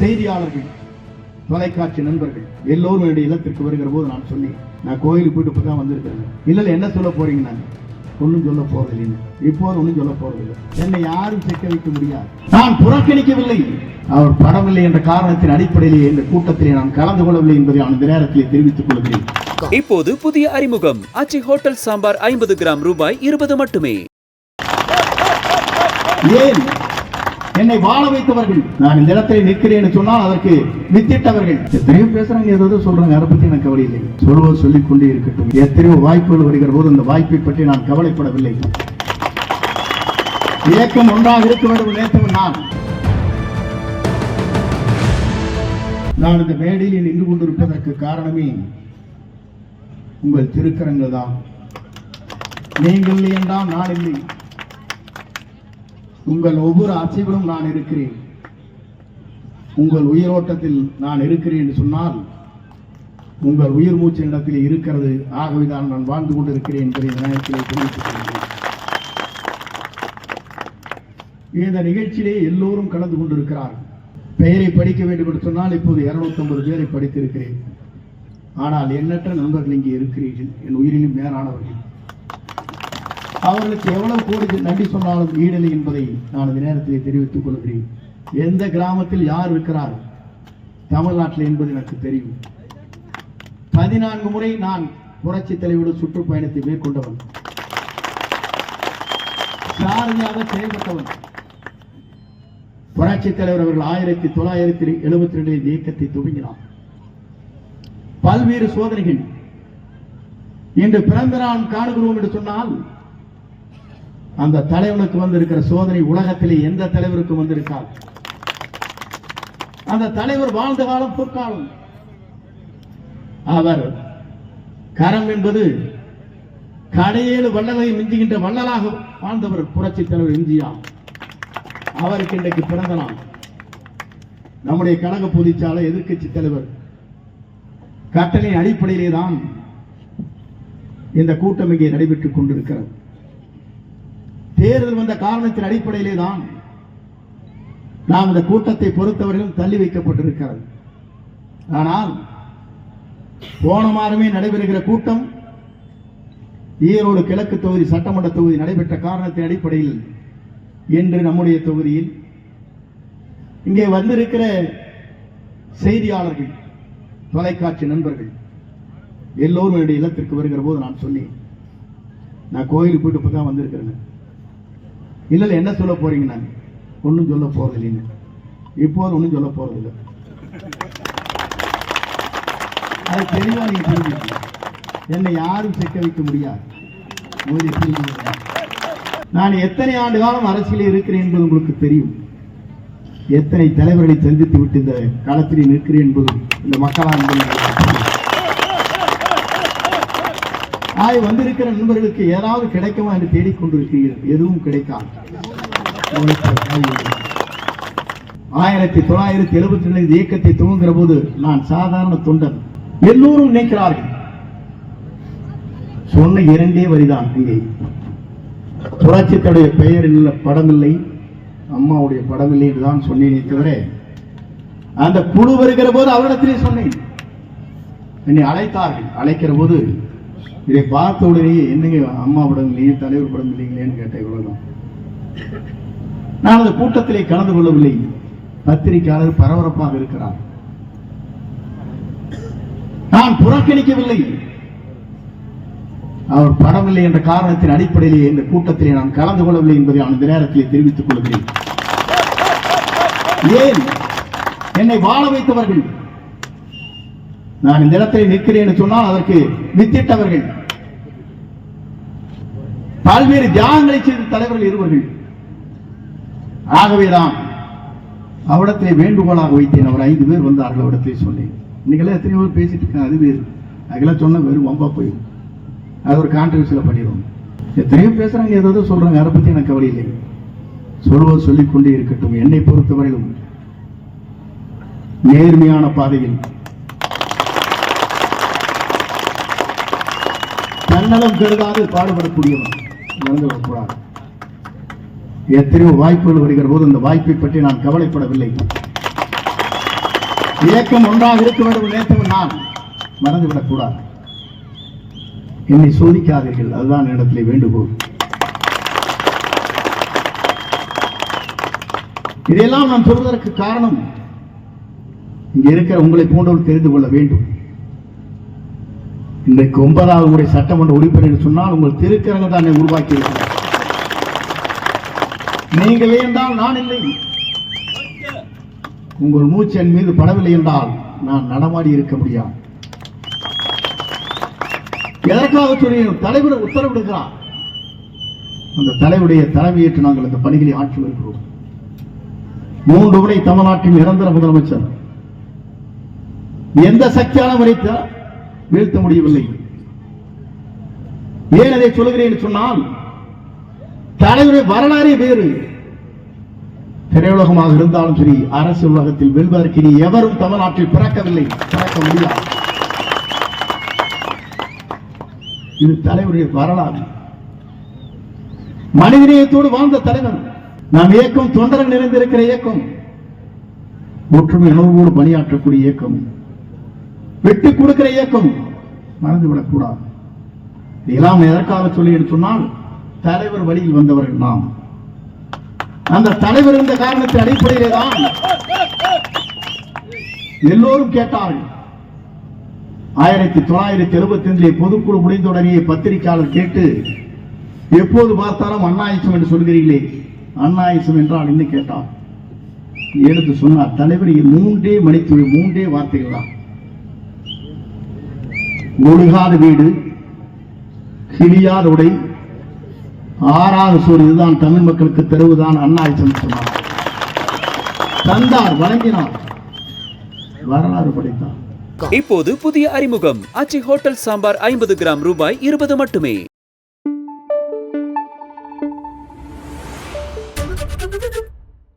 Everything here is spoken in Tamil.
செய்தியாளர்கள் தொலைக்காட்சி நண்பர்கள் எல்லோரும் என்னுடைய இல்லத்திற்கு வருகிற போது நான் சொன்னேன் நான் கோயிலுக்கு போயிட்டு இப்போ தான் வந்திருக்கிறேன். இல்ல என்ன சொல்ல போறீங்க நான்? ஒன்றும் சொல்ல போறதில்லை இப்போது ஒன்றும் சொல்ல போறதில்லை என்னை யாரும் சிக்க வைக்க முடியாது. நான் புறக்கணிக்கவில்லை. அவர் படவில்லை என்ற காரணத்தின் அடிப்படையிலே இந்த கூட்டத்திலே நான் கலந்து கொள்ளவில்லை என்பதை இந்த நேரத்திலே தெரிவித்துக் கொள்கிறேன். இப்போது புதிய அறிமுகம். ஆச்சி ஹோட்டல் சாம்பார் ஐம்பது கிராம் ரூபாய் இருபது மட்டுமே. ஏன்? என்னை வாழ வைத்தவர்கள். நான் இந்த இடத்துல நிற்கிறேன் என்று சொன்னால் அதற்கு வித்திட்டவர்கள். எத்தனையோ பேசுறாங்க ஏதாவது சொல்றாங்க அதை பத்தி எனக்கு கவலை இல்லை. சொல்வது சொல்லிக் கொண்டே இருக்கட்டும். எத்தனையோ வாய்ப்புகள் வருகிற போது அந்த வாய்ப்பை பற்றி நான் கவலைப்படவில்லை. இயக்கம் ஒன்றாக இருக்க வேண்டும் நேற்றவன் நான். நான் இந்த மேடையில் நின்று கொண்டிருப்பதற்கு காரணமே உங்கள் திருக்கரங்கள் தான். நீங்கள் இல்லை என்றால் நான் இல்லை. உங்கள் ஒவ்வொரு அசைவிலும் நான் இருக்கிறேன். உங்கள் உயிரோட்டத்தில் நான் இருக்கிறேன் என்று சொன்னால் உங்கள் உயிர் மூச்சு இடத்தில் இருக்கிறது. ஆகவேதான் நான் வாழ்ந்து கொண்டிருக்கிறேன் என்பதை இந்த தெரிவித்துக் இந்த நிகழ்ச்சியிலே எல்லோரும் கலந்து கொண்டிருக்கிறார்கள். பெயரை படிக்க வேண்டும் என்று சொன்னால் இப்போது 250 பேரை படித்திருக்கிறேன். ஆனால் எண்ணற்ற நண்பர்கள் இங்கே இருக்கிறீர்கள். என் உயிரிலும் மேலானவர்கள். அவர்களுக்கு எவ்வளவு கோடி நன்றி சொன்னாலும் ஈடலை என்பதை நான் இந்த நேரத்திலே தெரிவித்துக் கொள்கிறேன். எந்த கிராமத்தில் யார் இருக்கிறார்? தமிழ்நாட்டில் என்பது எனக்கு தெரியும். பதினான்கு முறை நான் புரட்சி தலைவரோடு சுற்றுப்பயணத்தை மேற்கொண்டவன். சாரதியாக செயல்பட்டவன். புரட்சி தலைவர் அவர்கள் ஆயிரத்தி தொள்ளாயிரத்தி எழுபத்தி ரெண்டில் இயக்கத்தை துவங்கினார். பல்வேறு சோதனைகள். இன்று பிறந்த நாள் காணுகிறோம் என்று சொன்னால் அந்த தலைவனுக்கு வந்திருக்கிற சோதனை உலகத்திலே எந்த தலைவருக்கும் வந்திருக்காது. அந்த தலைவர் வாழ்ந்த காலம் பொற்காலம். அவர் கரம் என்பது கடையேழு வள்ளலை மிஞ்சுகின்ற வள்ளலாக வாழ்ந்தவர் புரட்சி தலைவர் எம்ஜிஆர். அவருக்கு இன்றைக்கு பிறந்த நாள். நம்முடைய கழக பொதுச்சாலை எதிர்கட்சி தலைவர் கட்டளை அடிப்படையிலே தான் இந்த கூட்டம் இங்கே நடைபெற்றுக் கொண்டிருக்கிறது. தேர்தல் வந்த காரணத்தின் அடிப்படையிலே தான் நாம் இந்த கூட்டத்தை பொறுத்தவரையிலும் தள்ளி வைக்கப்பட்டிருக்கிறது. ஆனால் போன மாதமே நடைபெறுகிற கூட்டம் ஈரோடு கிழக்கு தொகுதி சட்டமன்ற தொகுதி நடைபெற்ற காரணத்தின் அடிப்படையில் என்று நம்முடைய தொகுதியில் இங்கே வந்திருக்கிற செய்தியாளர்கள் தொலைக்காட்சி நண்பர்கள் எல்லோரும் என்னுடைய இல்லத்திற்கு வருகிற போது நான் சொன்னேன். நான் கோயிலுக்கு போயிட்டு இப்போ தான் வந்திருக்கிறேன். இல்லை இல்லை என்ன சொல்ல போறீங்க நான்? ஒன்றும் சொல்ல போறதில்லைன்னு இப்போது ஒன்றும் சொல்ல போறதில்லை அது தெளிவாக நீங்க புரிஞ்சுக்கணும் என்னை யாரும் சிக்க வைக்க முடியாது. நான் எத்தனை ஆண்டு காலம் அரசியலில் இருக்கிறேன் என்பது உங்களுக்கு தெரியும். எத்தனை தலைவர்களை சந்தித்து விட்டு இந்த களத்தில் நிற்கிறேன் என்பதும் இந்த மக்களால் தெரியும். ஆய் வந்திருக்கிற நண்பர்களுக்கு ஏதாவது கிடைக்குமா என்று தேடிக்கொண்டிருக்கிறீர்கள். எதுவும் கிடைக்காது. ஆயிரத்தி தொள்ளாயிரத்தி எழுபத்தி ரெண்டு இயக்கத்தை துவங்குகிற போது நான் சாதாரண தொண்டன். எல்லோரும் நினைக்கிறார்கள். சொன்ன இரண்டே வரிதான் இங்கே. புரட்சித்தடைய பெயர் இல்லை படம் இல்லை அம்மாவுடைய படம் இல்லை என்றுதான் சொன்னேனே தவிர அந்த குழு வருகிற போது அவரிடத்திலே சொன்னேன். என்னை அழைத்தார்கள். அழைக்கிற போது இதை பார்த்த உடனே என்னங்க அம்மா படம் இல்லையே தலைவர் படம் இல்லைங்களேன்னு கேட்ட இவ்வளவுதான். நான் அந்த கூட்டத்திலே கலந்து கொள்ளவில்லை. பத்திரிகையாளர் பரபரப்பாக இருக்கிறார். நான் புறக்கணிக்கவில்லை. அவர் படம் இல்லை என்ற காரணத்தின் அடிப்படையிலேயே இந்த கூட்டத்திலே நான் கலந்து கொள்ளவில்லை என்பதை அந்த நேரத்திலே தெரிவித்துக் கொள்கிறேன். ஏன்? என்னை வாழ வைத்தவர்கள் நான் இந்த இடத்தில் நிற்கிறேன் சொன்னால் அதற்கு வித்திட்டவர்கள். பல்வேறு தியாகங்களை செய்த தலைவர்கள் இருவர்கள். ஆகவேதான் அவடத்திலே வேண்டுகோளாக வைத்தேன். அவர் ஐந்து பேர் வந்தார்கள் அவடத்தை சொன்னேன். இன்னைக்கெல்லாம் எத்தனை பேர் பேசிட்டு இருக்காங்க. அது வேறு. அதுக்கெல்லாம் சொன்ன வெறும் வம்பா போயிடும். அது ஒரு கான்ட்ரவர்சியில் பண்ணிடுவோம் எத்தனையோ பேசுறாங்க ஏதாவது சொல்றாங்க. அதை பத்தி எனக்கு கவலை இல்லை. சொல்வது சொல்லிக் கொண்டே இருக்கட்டும். என்னை பொறுத்தவரையிலும் நேர்மையான பாதையில் தன்னலம் கருதாது பாடுபடக்கூடியவர் நடந்து எத்தனையோ வாய்ப்புகள் வருகிற போது அந்த வாய்ப்பை பற்றி நான் கவலைப்படவில்லை. இயக்கம் ஒன்றாக இருக்க வேண்டும் நேற்றவன் நான். மறந்துவிடக்கூடாது என்னை சோதிக்காதீர்கள். அதுதான் இடத்திலே வேண்டுகோள். இதையெல்லாம் நான் சொல்வதற்கு காரணம் இங்க இருக்கிற உங்களை போன்றவர் தெரிந்து கொள்ள வேண்டும். இன்றைக்கு ஒன்பதாவது முறை சட்டமன்ற உறுப்பினர் என்று சொன்னால் உங்கள் திருக்கரங்கள் தான் உருவாக்கி நீங்கள் நீங்களே என்றால் நான் இல்லை. உங்கள் மூச்சு என் மீது படவில்லை என்றால் நான் நடமாடி இருக்க முடியாது. எதற்காக சொல்லி தலைவர் உத்தரவிடுகிறார். அந்த தலைவருடைய தலைமையேற்று நாங்கள் அந்த பணிகளை ஆற்றி வருகிறோம். மூன்று முறை தமிழ்நாட்டின் நிரந்தர முதலமைச்சர். எந்த சக்தியான முறைத்தார் வீழ்த்த முடியவில்லை. ஏன் அதை சொல்கிறேன் என்று சொன்னால் தலைவருடைய வரலாறே வேறு. திரையுலகமாக இருந்தாலும் சரி அரசு உலகத்தில் வெல்வதற்கு இனி எவரும் தமிழ்நாட்டில் பிறக்கவில்லை. பிறக்க முடியாது. இது தலைவருடைய வரலாறு. மனிதநேயத்தோடு வாழ்ந்த தலைவர். நாம் இயக்கம் தொண்டர்கள் நிறைந்திருக்கிற இயக்கம். ஒற்றுமை உணர்வோடு பணியாற்றக்கூடிய இயக்கம். விட்டு கொடுக்கிற இயக்கம். மறந்து விடக்கூடாது இதெல்லாம் எதற்காக சொல்லி சொன்னால் தலைவர் வழியில் வந்தவர்கள் நாம். அந்த தலைவர் இருந்த காரணத்தின் அடிப்படையிலே தான் எல்லோரும் கேட்டார்கள். ஆயிரத்தி தொள்ளாயிரத்தி எழுபத்தி அஞ்சிலே பொதுக்குழு முடிந்தவுடனே பத்திரிகையாளர் கேட்டு எப்போது பார்த்தாலும் அண்ணாயிசம் என்று சொல்கிறீர்களே? அண்ணாயிசம் என்றால் என்ன கேட்டார். எடுத்து சொன்னார். தலைவர் மூன்றே மணித்துறை மூன்றே வார்த்தைகள் தான். ஒழுகாத வீடு கிளியாத உடை ஆறாவது சோறு இதுதான் தமிழ் மக்களுக்கு தெருவுதான் அண்ணா சொன்னார் தந்தார் வழங்கினார் வரலாறு படைத்தார். இப்போது புதிய அறிமுகம். அச்சி ஹோட்டல் சாம்பார் ஐம்பது கிராம் ரூபாய் இருபது மட்டுமே.